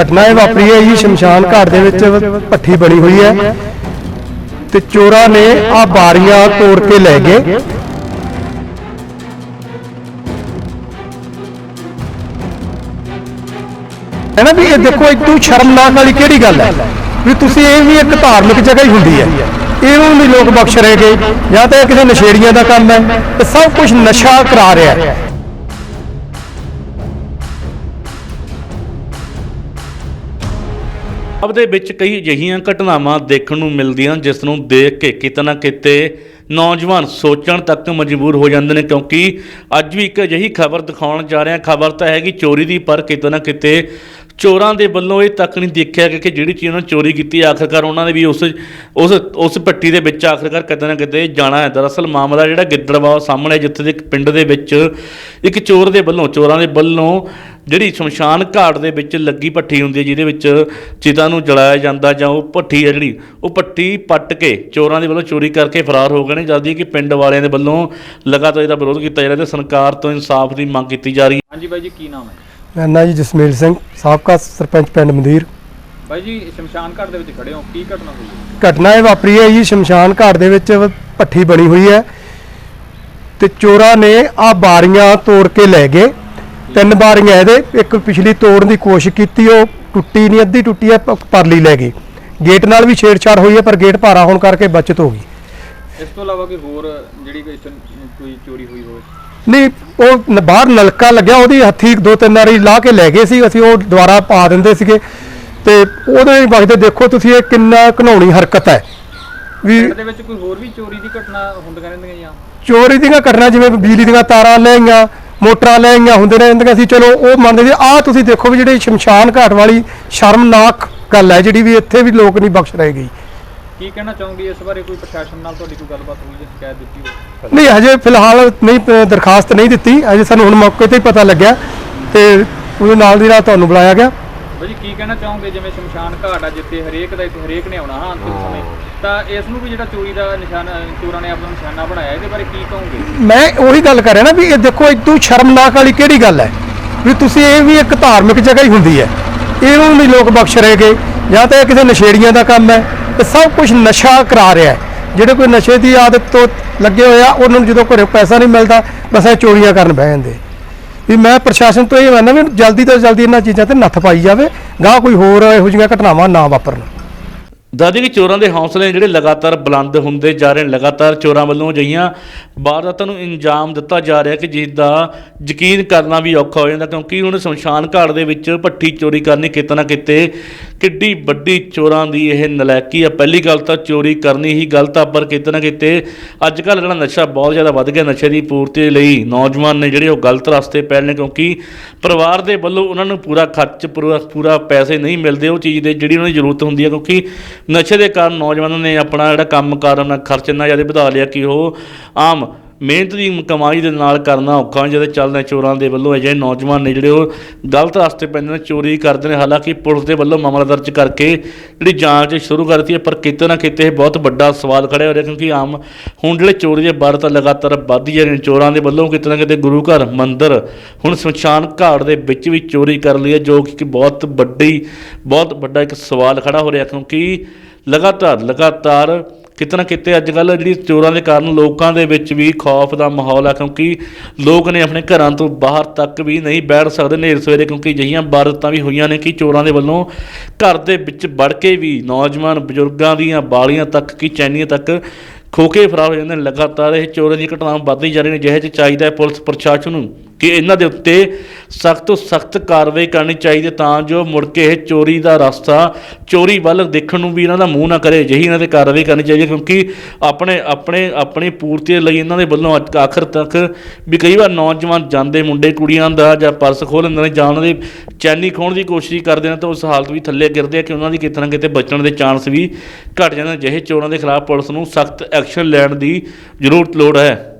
ਘਟਨਾ ਇਹ ਵਾਪਰੀ ਹੈ ਜੀ, ਸ਼ਮਸ਼ਾਨ ਘਾਟ ਦੇ ਵਿੱਚ ਭੱਠੀ ਬਣੀ ਹੋਈ ਹੈ। ਤੇ ਚੋਰਾਂ ਨੇ ਆ ਬਾਰੀਆਂ ਤੋੜ ਕੇ ਲੈ ਗਏ। ਹੈ ਨਾ ਵੀ ਇਹ ਦੇਖੋ ਇਦੋਂ ਸ਼ਰਮਨਾਕ ਵਾਲੀ ਕਿਹੜੀ ਗੱਲ ਹੈ? ਵੀ ਤੁਸੀਂ ਇਹ ਵੀ ਇੱਕ ਧਾਰਮਿਕ ਜਗ੍ਹਾ ਹੀ ਹੁੰਦੀ ਹੈ। ਇਹਨੂੰ ਵੀ ਲੋਕ ਬਖਸ਼ ਰਹੇਗੇ ਜਾਂ ਤਾਂ ਇਹ ਕਿਸੇ ਨਸ਼ੇੜੀਆਂ ਦਾ ਕੰਮ ਹੈ। ਤੇ ਸਭ ਕੁਝ ਨਸ਼ਾ ਕਰਾ ਰਿਹਾ ਹੈ। ਪੰਜਾਬ ਦੇ ਵਿੱਚ ਕਈ ਅਜਿਹੀਆਂ ਘਟਨਾਵਾਂ ਦੇਖਣ ਨੂੰ ਮਿਲਦੀਆਂ, ਜਿਸ ਨੂੰ ਦੇਖ ਕੇ ਕਿਤੇ ਨਾ ਕਿਤੇ ਨੌਜਵਾਨ ਸੋਚਣ ਤੱਕ ਮਜਬੂਰ ਹੋ ਜਾਂਦੇ ਨੇ, ਕਿਉਂਕਿ ਅੱਜ ਵੀ ਇੱਕ ਅਜਿਹੀ ਖਬਰ ਦਿਖਾਉਣ ਜਾ ਰਹੇ ਹਾਂ। ਖਬਰ ਤਾਂ ਹੈਗੀ ਚੋਰੀ ਦੀ, ਪਰ ਕਿਤੇ ਨਾ ਕਿਤੇ ਚੋਰਾਂ ਦੇ ਵੱਲੋਂ ਇਹ ਤੱਕ ਨਹੀਂ ਦੇਖਿਆ ਗਿਆ ਕਿ ਜਿਹੜੀ ਚੀਜ਼ ਉਹਨਾਂ ਨੇ ਚੋਰੀ ਕੀਤੀ ਆਖਰਕਾਰ ਉਹਨਾਂ ਨੇ ਵੀ ਉਸ ਉਸ ਉਸ ਪੱਟੀ ਦੇ ਵਿੱਚ ਆਖਰਕਾਰ ਕਿਤੇ ਨਾ ਕਿਤੇ ਜਾਣਾ ਹੈ। ਦਰਅਸਲ ਮਾਮਲਾ ਜਿਹੜਾ ਗਿੱਦੜਬਾਹ ਸਾਹਮਣੇ ਜਿੱਥੇ ਦੇ ਇੱਕ ਪਿੰਡ ਦੇ ਵਿੱਚ ਇੱਕ ਚੋਰ ਦੇ ਵੱਲੋਂ ਚੋਰਾਂ ਦੇ ਵੱਲੋਂ ਜਿਹੜੀ ਸ਼ਮਸ਼ਾਨ ਘਾਟ ਦੇ ਵਿੱਚ ਲੱਗੀ ਭੱਠੀ ਹੁੰਦੀ ਹੈ, ਜਿਹਦੇ ਵਿੱਚ ਚਿਤਾ ਨੂੰ ਜਲਾਇਆ ਜਾਂਦਾ ਜਾਂ ਉਹ ਭੱਠੀ ਹੈ ਜਿਹੜੀ, ਉਹ ਭੱਠੀ ਪੱਟ ਕੇ ਚੋਰਾਂ ਦੇ ਵੱਲੋਂ ਚੋਰੀ ਕਰਕੇ ਫਰਾਰ ਹੋ ਗਏ ਨੇ, ਜਦ ਕਿ ਪਿੰਡ ਵਾਲਿਆਂ ਦੇ ਵੱਲੋਂ ਲਗਾਤਾਰ ਇਹਦਾ ਵਿਰੋਧ ਕੀਤਾ ਜਾ ਰਿਹਾ ਤੇ ਸਰਕਾਰ ਤੋਂ ਇਨਸਾਫ ਦੀ ਮੰਗ ਕੀਤੀ ਜਾ ਰਹੀ ਹੈ। ਹਾਂਜੀ ਬਾਈ ਜੀ, ਕੀ ਨਾਮ ਹੈ? ਮੇਰਾ ਨਾਂ ਜੀ ਜਸਮੀਲ ਸਿੰਘ ਸਾਬਕਾ ਸਰਪੰਚ ਪਿੰਡ ਮੰਦੀਰ। ਬਾਈ ਜੀ ਸ਼ਮਸ਼ਾਨ ਘਾਟ ਦੇ ਵਿੱਚ ਖੜੇ ਹੋ ਕੀ ਘਟਨਾ ਹੋਈ? ਹੈ ਘਟਨਾ ਇਹ ਵਾਪਰੀ ਹੈ ਜੀ ਸ਼ਮਸ਼ਾਨ ਘਾਟ ਦੇ ਵਿੱਚ ਭੱਠੀ ਬਣੀ ਹੋਈ ਹੈ ਤੇ ਚੋਰਾਂ ਨੇ ਆ ਬਾਰੀਆਂ ਤੋੜ ਕੇ ਲੈ ਗਏ। ਤਿੰਨ ਬਾਰੀਆਂ ਇਹਦੇ ਇੱਕ ਪਿਛਲੀ ਤੋੜਨ ਦੀ ਕੋਸ਼ਿਸ਼ ਕੀਤੀ ਉਹ ਟੁੱਟੀ ਨਹੀਂ ਅੱਧੀ ਟੁੱਟੀ ਹੈ ਪ- ਪਰਲੀ ਲੈ ਗਏ। ਗੇਟ ਨਾਲ ਵੀ ਛੇੜਛਾੜ ਹੋਈ ਹੈ ਪਰ ਗੇਟ ਭਾਰਾ ਹੋਣ ਕਰਕੇ ਬਚਤ ਹੋ ਗਈ। ਇਸ ਤੋਂ ਇਲਾਵਾ ਕੋਈ ਹੋਰ ਜਿਹੜੀ ਕੋਈ ਇੱਥੇ ਕੋਈ ਚੋਰੀ ਹੋਈ ਹੋਵੇ? ਨਹੀਂ ਉਹ ਨ- ਬਾਹਰ ਨਲਕਾ ਲੱਗਿਆ ਉਹਦੀ ਹੱਥੀ ਦੋ ਤਿੰਨ ਵਾਰੀ ਲਾ ਕੇ ਲੈ ਗਏ ਸੀ ਅਸੀਂ ਉਹ ਦੁਬਾਰਾ ਪਾ ਦਿੰਦੇ ਸੀਗੇ। ਤੇ ਉਹਦੇ ਵਕਤ ਦੇਖੋ ਤੁਸੀਂ ਇਹ ਕਿੰਨਾ ਘਨੌਣੀ ਹਰਕਤ ਹੈ। ਵੀ ਪਿੰਡ ਦੇ ਵਿੱਚ ਕੋਈ ਹੋਰ ਵੀ ਚੋਰੀ ਦੀ ਘਟਨਾ ਹੁੰਦੀਆਂ ਰਹਿੰਦੀਆਂ ਜਾਂ? ਚੋਰੀ ਦੀਆਂ ਘਟਨਾ ਜਿਵੇਂ ਬਿਜਲੀ ਦੀਆਂ ਤਾਰਾਂ ਲੈ ਗਈਆਂ ਮੋਟਰਾਂ ਲੈ ਗਈਆਂ ਹੁੰਦੇ ਨੇ ਹੁੰਦੀਆਂ ਸੀ ਚਲੋ ਉਹ ਮੰਨਦੇ ਸੀ। ਆਹ ਤੁਸੀਂ ਦੇਖੋ ਵੀ ਜਿਹੜੀ ਸ਼ਮਸ਼ਾਨ ਘਾਟ ਵਾਲੀ ਸ਼ਰਮਨਾਕ ਗੱਲ ਹੈ ਜਿਹੜੀ ਵੀ ਇੱਥੇ ਵੀ ਲੋਕ ਨਹੀਂ ਬਖਸ਼ ਰਹੇ ਗਈ ਕੀ ਕਹਿਣਾ ਚਾਹੋਗੇ ਇਸ ਬਾਰੇ ਕੋਈ ਪ੍ਰਸ਼ਾਸਨ ਨਾਲ ਤੁਹਾਡੀ ਕੋਈ ਗੱਲਬਾਤ ਹੋਈ ਜਾਂ ਸ਼ਿਕਾਇਤ ਦਿੱਤੀ ਹੋਵੇ? ਨਹੀਂ ਹਜੇ ਫਿਲਹਾਲ ਨਹੀਂ ਪ- ਦਰਖਾਸਤ ਨਹੀਂ ਦਿੱਤੀ। ਹਜੇ ਸਾਨੂੰ ਹੁਣ ਮੌਕੇ ਤੇ ਹੀ ਪਤਾ ਲੱਗਿਆ ਤੇ ਉਹਦੇ ਨਾਲ ਦੀ ਨਾਲ ਤੁਹਾਨੂੰ ਬੁਲਾਇਆ ਗਿਆ। ਬਾਈ ਜੀ ਕੀ ਕਹਿਣਾ ਚਾਹੋਗੇ? ਜਿਵੇਂ ਸ਼ਮਸ਼ਾਨ ਘਾਟ ਆ ਜਿੱਥੇ ਹਰੇਕ ਦਾ ਇੱਥੇ ਹਰੇਕ ਨੇ ਆਉਣਾ ਹਾਂ ਅੰਤਿਮ ਸਮੇਂ। ਤਾਂ ਇਸ ਨੂੰ ਵੀ ਜਿਹੜਾ ਚੋਰੀ ਦਾ ਨਿਸ਼ਾਨਾ ਚੋਰਾਂ ਨੇ ਆਪਣਾ ਨਿਸ਼ਾਨਾ ਬਣਾਇਆ ਇਹਦੇ ਬਾਰੇ ਕੀ ਕਹੋਗੇ? ਮੈਂ ਉਹੀ ਗੱਲ ਕਰ ਰਿਹਾ ਨਾ ਵੀ ਇਹ ਦੇਖੋ ਇਦੋਂ ਸ਼ਰਮਨਾਕ ਵਾਲੀ ਕਿਹੜੀ ਗੱਲ ਹੈ? ਵੀ ਤੁਸੀਂ ਇਹ ਵੀ ਇੱਕ ਧਾਰਮਿਕ ਜਗ੍ਹਾ ਹੀ ਹੁੰਦੀ ਹੈ। ਇਹਨੂੰ ਵੀ ਲੋਕ ਬਖਸ਼ ਰਹੇਗੇ ਜਾਂ ਤਾਂ ਇਹ ਕਿਸੇ ਨਸ਼ੇੜੀਆਂ ਦਾ ਕੰਮ ਹੈ। ਤੇ ਸਭ ਕੁਝ ਨਸ਼ਾ ਕਰਾ ਰਿਹਾ ਹੈ। ਜਿਹੜੇ ਕੋਈ ਨਸ਼ੇ ਦੀ ਆਦਤ ਤੋਂ ਲੱਗੇ ਹੋਏ ਆ, ਉਹਨਾਂ ਨੂੰ ਜਦੋਂ ਘਰੇ ਪੈਸਾ ਨਹੀਂ ਮਿਲਦਾ, ਬਸ ਇਹ ਚੋਰੀਆਂ ਕਰਨ ਬਹਿ ਜਾਂਦੇ। ਵੀ ਮੈਂ ਪ੍ਰਸ਼ਾਸਨ ਤੋਂ ਇਹ ਮੰਨਦਾ ਵੀ ਜਲਦੀ ਤੋਂ ਜਲਦੀ ਇਹਨਾਂ ਚੀਜ਼ਾਂ ਤੇ ਨੱਥ ਪਾਈ ਜਾਵੇ, ਗਾਹ ਕੋਈ ਹੋਰ ਇਹੋ ਜਿਹੀਆਂ ਘਟਨਾਵਾਂ ਨਾ ਵਾਪਰਨ। ਦਾਦੀ ਕਿ ਚੋਰਾਂ ਦੇ ਹੌਸਲੇ ਜਿਹੜੇ ਲਗਾਤਾਰ ਬੁਲੰਦ ਹੁੰਦੇ ਜਾ ਰਹੇ ਨੇ, ਲਗਾਤਾਰ ਚੋਰਾਂ ਵੱਲੋਂ ਅਜਿਹੀਆਂ ਵਾਰਦਾਤਾਂ ਨੂੰ ਇੰਜਾਮ ਦਿੱਤਾ ਜਾ ਰਿਹਾ ਕਿ ਜਿਸ ਦਾ ਯਕੀਨ ਕਰਨਾ ਵੀ ਔਖਾ ਹੋ ਜਾਂਦਾ, ਕਿਉਂਕਿ ਉਹਨਾਂ ਨੇ ਸ਼ਮਸ਼ਾਨ ਘਾਟ ਦੇ ਵਿੱਚ ਭੱਠੀ ਚੋਰੀ ਕਰਨੀ ਕਿਤੇ ਨਾ ਕਿਤੇ ਕਿੱਡੀ ਵੱਡੀ ਚੋਰਾਂ ਦੀ ਇਹ ਨਲਾਇਕੀ ਆ। ਪਹਿਲੀ ਗੱਲ ਤਾਂ ਚੋਰੀ ਕਰਨੀ ਹੀ ਗਲਤ ਆ, ਪਰ ਕਿਤੇ ਨਾ ਕਿਤੇ ਅੱਜ ਕੱਲ੍ਹ ਜਿਹੜਾ ਨਸ਼ਾ ਬਹੁਤ ਜ਼ਿਆਦਾ ਵੱਧ ਗਿਆ, ਨਸ਼ੇ ਦੀ ਪੂਰਤੀ ਲਈ ਨੌਜਵਾਨ ਨੇ ਜਿਹੜੇ ਉਹ ਗਲਤ ਰਸਤੇ ਪੈ ਰਹੇ ਨੇ, ਕਿਉਂਕਿ ਪਰਿਵਾਰ ਦੇ ਵੱਲੋਂ ਉਹਨਾਂ ਨੂੰ ਪੂਰਾ ਖਰਚ, ਪੂਰਾ ਪੂਰਾ ਪੈਸੇ ਨਹੀਂ ਮਿਲਦੇ, ਉਹ ਚੀਜ਼ ਦੇ ਜਿਹੜੀ ਉਹਨਾਂ ਦੀ ਜ਼ਰੂਰਤ ਹੁੰਦੀ ਹੈ ਕਿਉਂਕਿ ਨਸ਼ੇ ਦੇ ਕਾਰਨ ਨੌਜਵਾਨਾਂ ਨੇ ਆਪਣਾ ਜਿਹੜਾ ਕੰਮ ਕਾਰ ਆਪਣਾ ਖਰਚ ਇੰਨਾ ਜ਼ਿਆਦਾ ਵਧਾ ਲਿਆ ਕਿ ਉਹ ਆਮ ਮਿਹਨਤ ਦੀ ਕਮਾਈ ਦੇ ਨਾਲ ਕਰਨਾ ਔਖਾ ਜਦੋਂ ਚੱਲਦੇ ਚੋਰਾਂ ਦੇ ਵੱਲੋਂ ਅਜਿਹੇ ਨੌਜਵਾਨ ਨੇ ਜਿਹੜੇ ਉਹ ਗਲਤ ਰਸਤੇ ਪੈਂਦੇ ਨੇ, ਚੋਰੀ ਕਰਦੇ ਨੇ, ਹਾਲਾਂਕਿ ਪੁਲਿਸ ਦੇ ਵੱਲੋਂ ਮਾਮਲਾ ਦਰਜ ਕਰਕੇ ਜਿਹੜੀ ਜਾਂਚ ਸ਼ੁਰੂ ਕਰ ਦਿੱਤੀ ਹੈ, ਪਰ ਕਿਤੇ ਨਾ ਕਿਤੇ ਇਹ ਬਹੁਤ ਵੱਡਾ ਸਵਾਲ ਖੜਿਆ ਹੋ ਰਿਹਾ, ਕਿਉਂਕਿ ਆਮ ਹੁਣ ਜਿਹੜੇ ਚੋਰੀ ਦੇ ਵਾਰ ਤਾਂ ਲਗਾਤਾਰ ਵੱਧ ਜਾ ਰਹੇ ਨੇ, ਚੋਰਾਂ ਦੇ ਵੱਲੋਂ ਕਿਤੇ ਨਾ ਕਿਤੇ ਗੁਰੂ ਘਰ, ਮੰਦਿਰ, ਹੁਣ ਸ਼ਮਸ਼ਾਨ ਘਾਟ ਦੇ ਵਿੱਚ ਵੀ ਚੋਰੀ ਕਰ ਲਈ ਹੈ, ਜੋ ਕਿ ਬਹੁਤ ਵੱਡੀ, ਬਹੁਤ ਵੱਡਾ ਇੱਕ ਸਵਾਲ ਖੜਾ ਹੋ ਰਿਹਾ, ਕਿਉਂਕਿ ਲਗਾਤਾਰ ਲਗਾਤਾਰ ਕਿਤੇ ਨਾ ਕਿਤੇ ਅੱਜ ਕੱਲ੍ਹ ਜਿਹੜੀ ਚੋਰਾਂ ਦੇ ਕਾਰਨ ਲੋਕਾਂ ਦੇ ਵਿੱਚ ਵੀ ਖੌਫ ਦਾ ਮਾਹੌਲ ਆ, ਕਿਉਂਕਿ ਲੋਕ ਨੇ ਆਪਣੇ ਘਰਾਂ ਤੋਂ ਬਾਹਰ ਤੱਕ ਵੀ ਨਹੀਂ ਬੈਠ ਸਕਦੇ ਨੇਰ ਸਵੇਰੇ, ਕਿਉਂਕਿ ਅਜਿਹੀਆਂ ਵਾਰਦਾਤਾਂ ਵੀ ਹੋਈਆਂ ਨੇ ਕਿ ਚੋਰਾਂ ਦੇ ਵੱਲੋਂ ਘਰ ਦੇ ਵਿੱਚ ਵੜ ਕੇ ਵੀ ਨੌਜਵਾਨ ਬਜ਼ੁਰਗਾਂ ਦੀਆਂ ਬਾਲੀਆਂ ਤੱਕ ਕੀ ਚੈਨੀਆਂ ਤੱਕ ਖੋਕੇ ਫਰਾਰ ਹੋ ਜਾਂਦੇ ਨੇ। ਲਗਾਤਾਰ ਇਹ ਚੋਰਾਂ ਦੀਆਂ ਘਟਨਾਵਾਂ ਵੱਧਦੀ ਜਾ ਰਹੀਆਂ ਨੇ, ਜਿਹੇ 'ਚ ਚਾਹੀਦਾ ਹੈ ਪੁਲਿਸ ਪ੍ਰਸ਼ਾਸਨ ਨੂੰ। ਕਿ ਇਹਨਾਂ ਦੇ ਉੱਤੇ ਸਖਤ ਤੋਂ ਸਖਤ ਕਾਰਵਾਈ ਕਰਨੀ ਚਾਹੀਦੀ ਤਾਂ ਜੋ ਮੁੜ ਕੇ ਇਹ ਚੋਰੀ ਦਾ ਰਸਤਾ, ਚੋਰੀ ਵੱਲ ਦੇਖਣ ਨੂੰ ਵੀ ਇਹਨਾਂ ਦਾ ਮੂੰਹ ਨਾ ਕਰੇ। ਜਿਹੀ ਇਹਨਾਂ ਤੇ ਕਾਰਵਾਈ ਕਰਨੀ ਚਾਹੀਦੀ ਹੈ ਕਿਉਂਕਿ ਆਪਣੇ ਆਪਣੇ, ਆਪਣੀ ਪੂਰਤੀ ਲਈ ਇਹਨਾਂ ਦੇ ਵੱਲੋਂ ਅੱਜ ਆਖਰ ਤੱਕ ਵੀ ਕਈ ਵਾਰ ਨੌਜਵਾਨ ਜਾਂਦੇ ਮੁੰਡੇ ਕੁੜੀਆਂ ਦਾ ਜਾਂ ਪਰਸ ਖੋਹ ਲੈਂਦੇ ਨੇ ਜਾਂ ਉਹਨਾਂ ਦੀ ਚੈਨੀ ਖੋਹਣ ਦੀ ਕੋਸ਼ਿਸ਼ ਕਰਦੇ ਨੇ ਤਾਂ ਉਸ ਹਾਲਤ ਵੀ ਥੱਲੇ ਗਿਰਦੇ ਆ ਕਿ ਉਹਨਾਂ ਦੀ ਕਿਤੇ ਨਾ ਕਿਤੇ ਬਚਣ ਦੇ ਚਾਂਸ ਵੀ ਘਟ ਜਾਂਦੇ ਨੇ। ਜਿਹੇ ਚੋਰਾਂ ਦੇ ਖਿਲਾਫ ਪੁਲਿਸ ਨੂੰ ਸਖਤ ਐਕਸ਼ਨ ਲੈਣ ਦੀ ਜ਼ਰੂਰਤ ਲੋੜ ਹੈ।